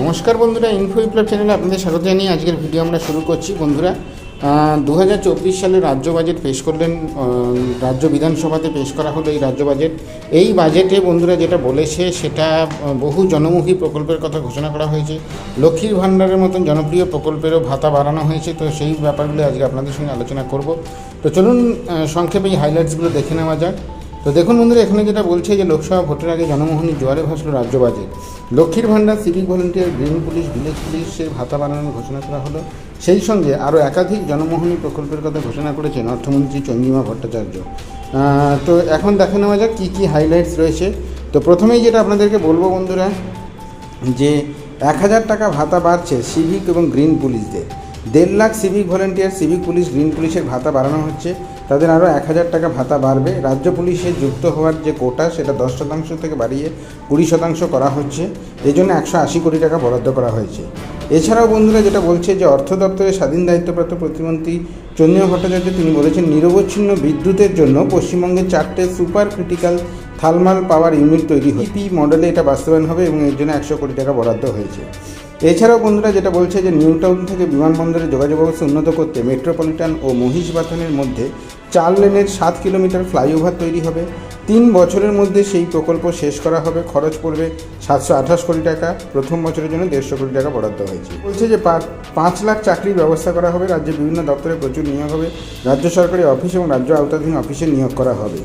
নমস্কার বন্ধুরা ইনফো বিপ্লব চ্যানেলে আপনাদের স্বাগত জানিয়ে আজকের ভিডিও আমরা শুরু করছি। বন্ধুরা দু হাজার চব্বিশ সালে রাজ্য বাজেট পেশ করলেন রাজ্য বিধানসভাতে পেশ করা হলো এই রাজ্য বাজেট এই বাজেটে বন্ধুরা যেটা বলেছে, সেটা বহু জনমুখী প্রকল্পের কথা ঘোষণা করা হয়েছে। লক্ষ্মীর ভাণ্ডারের মতন জনপ্রিয় প্রকল্পেরও ভাতা বাড়ানো হয়েছে। তো সেই ব্যাপারগুলো আজকে আপনাদের সঙ্গে আলোচনা করব। তো চলুন সংক্ষেপে এই হাইলাইটসগুলো দেখে নেওয়া যাক। তো দেখুন বন্ধুরা, এখানে যেটা বলছে যে লোকসভা ভোটের আগে জনমোহনী জোয়ারে ভাসলো রাজ্য বাজেট লক্ষ্মীর ভাণ্ডার, civic volunteer, green police, village পুলিশের ভাতা বানানোর ঘোষণা করা হলো। সেই সঙ্গে আরও একাধিক জনমোহনী প্রকল্পের কথা ঘোষণা করেছেন অর্থমন্ত্রী চন্দ্রিমা ভট্টাচার্য। তো এখন দেখে নেওয়া যাক কী কী হাইলাইটস রয়েছে। তো প্রথমেই যেটা আপনাদেরকে বলব বন্ধুরা, যে এক হাজার টাকা ভাতা বাড়ছে সিভিক এবং গ্রিন পুলিশদের। দেড় lakh civic volunteer, civic police, green পুলিশের ভাতা বাড়ানো হচ্ছে। তাদের আরও এক হাজার টাকা ভাতা বাড়বে। রাজ্য পুলিশে যুক্ত হওয়ার যে কোটা, সেটা দশ শতাংশ থেকে বাড়িয়ে কুড়ি শতাংশ করা হচ্ছে। এই জন্য একশো আশি কোটি টাকা বরাদ্দ করা হয়েছে। এছাড়াও বন্ধুরা যেটা বলছে যে অর্থ দপ্তরের স্বাধীন দায়িত্বপ্রাপ্ত প্রতিমন্ত্রী চন্দ্রিমা ভট্টাচার্য, তিনি বলেছেন, নিরবচ্ছিন্ন বিদ্যুতের জন্য পশ্চিমবঙ্গে চারটে super critical thermal power unit তৈরি হয় পি মডেলে এটা বাস্তবায়ন হবে এবং এর জন্য একশো কোটি টাকা বরাদ্দ হয়েছে। এছাড়াও বন্ধুরা যেটা বলছে যে নিউ টাউন থেকে বিমানবন্দরে যোগাযোগ ব্যবস্থা উন্নত করতে মেট্রোপলিটন ও মহিষবাথানের মধ্যে চার লেনের সাত কিলোমিটার ফ্লাইওভার তৈরি হবে। তিন বছরের মধ্যে সেই প্রকল্প শেষ করা হবে। খরচ পড়বে সাতশো আঠাশ কোটি টাকা। প্রথম বছরের জন্য দেড়শো কোটি টাকা বরাদ্দ হয়েছে। বলছে যে পাঁচ লাখ চাকরির ব্যবস্থা করা হবে। রাজ্যের বিভিন্ন দপ্তরে প্রচুর নিয়োগ হবে। রাজ্য সরকারি অফিস এবং রাজ্য আওতাধীন অফিসে নিয়োগ করা হবে।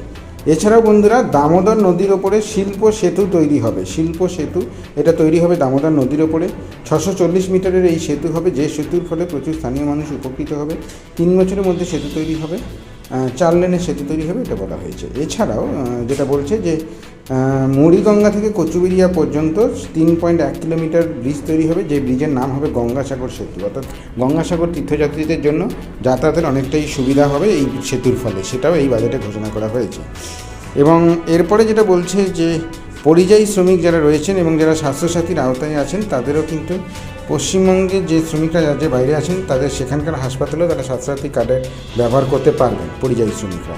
এছাড়াও বন্ধুরা দামোদর নদীর ওপরে শিল্প সেতু তৈরি হবে। শিল্প সেতু, এটা তৈরি হবে দামোদর নদীর ওপরে। ছশো চল্লিশ মিটারের এই সেতু হবে, যে সেতুর ফলে প্রচুর স্থানীয় মানুষ উপকৃত হবে। তিন বছরের মধ্যে সেতু তৈরি হবে। চার লেনের সেতু তৈরি হবে, এটা বলা হয়েছে। এছাড়াও যেটা বলছে যে মুড়িগঙ্গা থেকে কচুবেরিয়া পর্যন্ত তিন পয়েন্ট এক কিলোমিটার ব্রিজ তৈরি হবে, যে ব্রিজের নাম হবে গঙ্গাসাগর সেতু। অর্থাৎ গঙ্গাসাগর তীর্থযাত্রীদের জন্য যাতায়াতের অনেকটাই সুবিধা হবে এই সেতুর ফলে। সেটাও এই বাজেটে ঘোষণা করা হয়েছে। এবং এরপরে যেটা বলছে যে পরিযায়ী শ্রমিক যারা রয়েছেন এবং যারা স্বাস্থ্যসাথীর আওতায় আছেন, তাদেরও কিন্তু পশ্চিমবঙ্গে যে শ্রমিকরা রাজ্যের বাইরে আছেন, তাদের সেখানকার হাসপাতালেও তারা স্বাস্থ্যসাথী কার্ডের ব্যবহার করতে পারবেন পরিযায়ী শ্রমিকরা।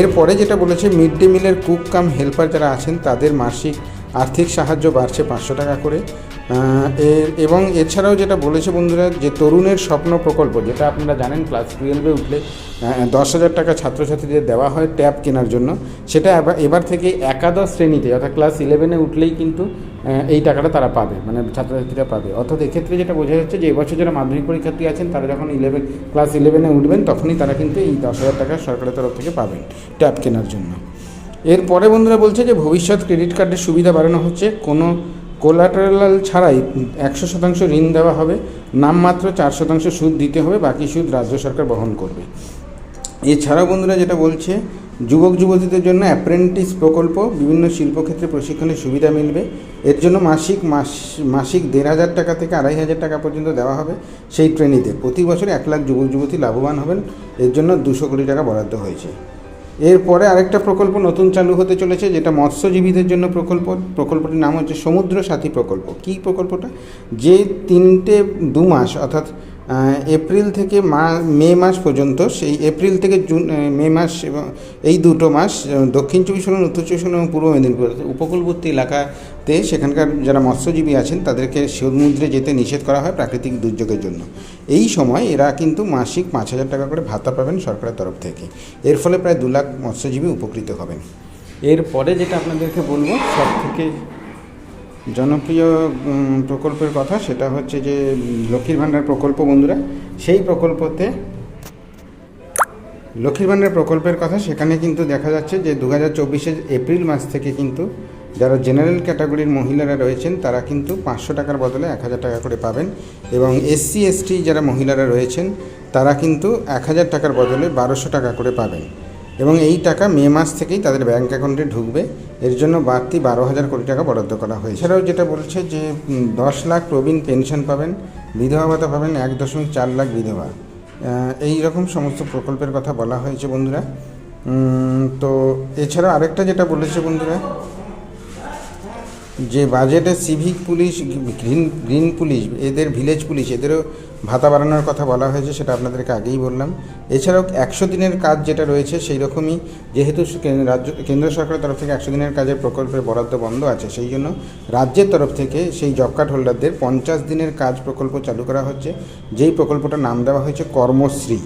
এরপরে যেটা বলেছে, মিড ডে মিলের কুক কাম হেল্পার যারা আছেন, তাদের মাসিক আর্থিক সাহায্য বাড়ছে পাঁচশো টাকা করে। এবং এছাড়াও যেটা বলেছে বন্ধুরা যে তরুণের স্বপ্ন প্রকল্প, যেটা আপনারা জানেন ক্লাস টুয়েলভে উঠলে দশ হাজার টাকা ছাত্রছাত্রীদের দেওয়া হয় ট্যাব কেনার জন্য। সেটা এবার থেকে একাদশ শ্রেণীতে, অর্থাৎ ক্লাস ইলেভেনে উঠলেই কিন্তু এই টাকাটা তারা পাবে মানে ছাত্রছাত্রীরা পাবে। অর্থাৎ এক্ষেত্রে যেটা বোঝা যাচ্ছে যে এবছর যারা মাধ্যমিক পরীক্ষার্থী আছেন, তারা যখন ইলেভেন ক্লাস ইলেভেনে উঠবেন, তখনই তারা কিন্তু এই দশ হাজার টাকা সরকারের তরফ থেকে পাবেন ট্যাব কেনার জন্য। এরপরে বন্ধুরা বলছে যে ভবিষ্যৎ ক্রেডিট কার্ডের সুবিধা বাড়ানো হচ্ছে। কোনো কোলাটারাল ছাড়াই একশো শতাংশ ঋণ দেওয়া হবে, নামমাত্র চার শতাংশ সুদ দিতে হবে, বাকি সুদ রাজ্য সরকার বহন করবে। এছাড়াও বন্ধুরা যেটা বলছে, যুবক যুবতীদের জন্য অ্যাপ্রেন্টিস প্রকল্প, বিভিন্ন শিল্পক্ষেত্রে প্রশিক্ষণের সুবিধা মিলবে। এর জন্য মাসিক, মাস, মাসিক দেড় হাজার টাকা থেকে আড়াই হাজার টাকা পর্যন্ত দেওয়া হবে সেই ট্রেনিতে। প্রতি বছর এক লাখ যুবক যুবতী লাভবান হবেন, এর জন্য দুশো কোটি টাকা বরাদ্দ হয়েছে। এরপরে আরেকটা প্রকল্প নতুন চালু হতে চলেছে, যেটা মৎস্যজীবীদের জন্য প্রকল্প। প্রকল্পটির নাম হচ্ছে সমুদ্র সাথী প্রকল্প। কী প্রকল্পটা? যে তিনটে দু মাস, অর্থাৎ এপ্রিল থেকে মা মাস পর্যন্ত, সেই এপ্রিল থেকে জুন মে মাস এবং এই দুটো মাস দক্ষিণ চব্বিশ পরগনা, উত্তর চব্বিশ পরগনা এবং পূর্ব মেদিনীপুর উপকূলবর্তী এলাকাতে সেখানকার যারা মৎস্যজীবী আছেন, তাদেরকে সমুদ্রে যেতে নিষেধ করা হয় প্রাকৃতিক দুর্যোগের জন্য। এই সময় এরা কিন্তু মাসিক পাঁচ হাজার টাকা করে ভাতা পাবেন সরকারের তরফ থেকে। এর ফলে প্রায় দু লাখ মৎস্যজীবী উপকৃত হবেন। এরপরে যেটা আপনাদেরকে বলব সব থেকে জনপ্রিয় প্রকল্পের কথা সেটা হচ্ছে যে, লক্ষ্মীর ভাণ্ডার প্রকল্প বন্ধুরা, সেই প্রকল্পতে লক্ষ্মীর ভাণ্ডার প্রকল্পের কথা সেখানে কিন্তু দেখা যাচ্ছে যে দু হাজার এপ্রিল মাস থেকে কিন্তু যারা জেনারেল ক্যাটাগরির মহিলারা রয়েছেন, তারা কিন্তু পাঁচশো টাকার বদলে এক হাজার টাকা করে পাবেন এবং এসসি এসটি যারা মহিলারা রয়েছেন, তারা কিন্তু এক হাজার টাকার বদলে বারোশো টাকা করে পাবেন। এবং এই টাকা মে মাস থেকেই তাদের ব্যাঙ্ক অ্যাকাউন্টে ঢুকবে। এর জন্য বাড়তি বারো হাজার কোটি টাকা বরাদ্দ করা হয়েছে। এছাড়াও যেটা বলছে যে দশ লাখ প্রবীণ পেনশন পাবেন, বিধবা ভাতা পাবেন এক দশমিক চার লাখ বিধবা। এই রকম সমস্ত প্রকল্পের কথা বলা হয়েছে বন্ধুরা। তো এছাড়া আরেকটা যেটা বলেছে বন্ধুরা যে বাজেটে civic police green green police, এদের ভিলেজ পুলিশ, এদেরও ভাতা বাড়ানোর কথা বলা হয়েছে, সেটা আপনাদেরকে আগেই বললাম। এছাড়াও একশো দিনের কাজ যেটা রয়েছে, সেই রকমই যেহেতু রাজ্য, কেন্দ্র সরকারের তরফ থেকে একশো দিনের কাজের প্রকল্পের বরাদ্দ বন্ধ আছে, সেই জন্য রাজ্যের তরফ থেকে সেই জব কার্ড হোল্ডারদের পঞ্চাশ দিনের কাজ প্রকল্প চালু করা হচ্ছে। যেই প্রকল্পটার নাম দেওয়া হয়েছে কর্মশ্রী।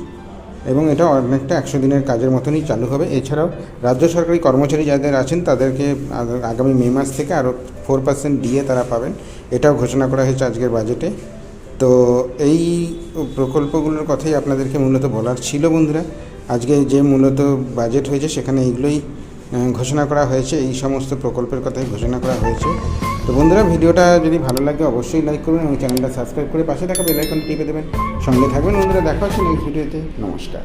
এবং এটা অনেকটা একশো দিনের কাজের মতনই চালু হবে। এছাড়াও রাজ্য সরকারি কর্মচারী যাদের আছেন, তাদেরকে আগামী মে মাস থেকে আরও ফোর পার্সেন্ট ডিএ তারা পাবেন। এটাও ঘোষণা করা হয়েছে আজকের বাজেটে তো এই প্রকল্পগুলোর কথাই আপনাদেরকে মূলত বলার ছিল বন্ধুরা। আজকে যে মূলত বাজেট হয়েছে, সেখানে এইগুলোই ঘোষণা করা হয়েছে, এই সমস্ত প্রকল্পের কথাই ঘোষণা করা হয়েছে। তো বন্ধুরা, ভিডিওটা যদি ভালো লাগে অবশ্যই লাইক করবেন এবং চ্যানেলটা সাবস্ক্রাইব করে পাশে থাকা বেলাইকন টিপে দেবেন। সঙ্গে থাকবেন বন্ধুরা, দেখা হচ্ছে নেক্সট ভিডিওতে নমস্কার।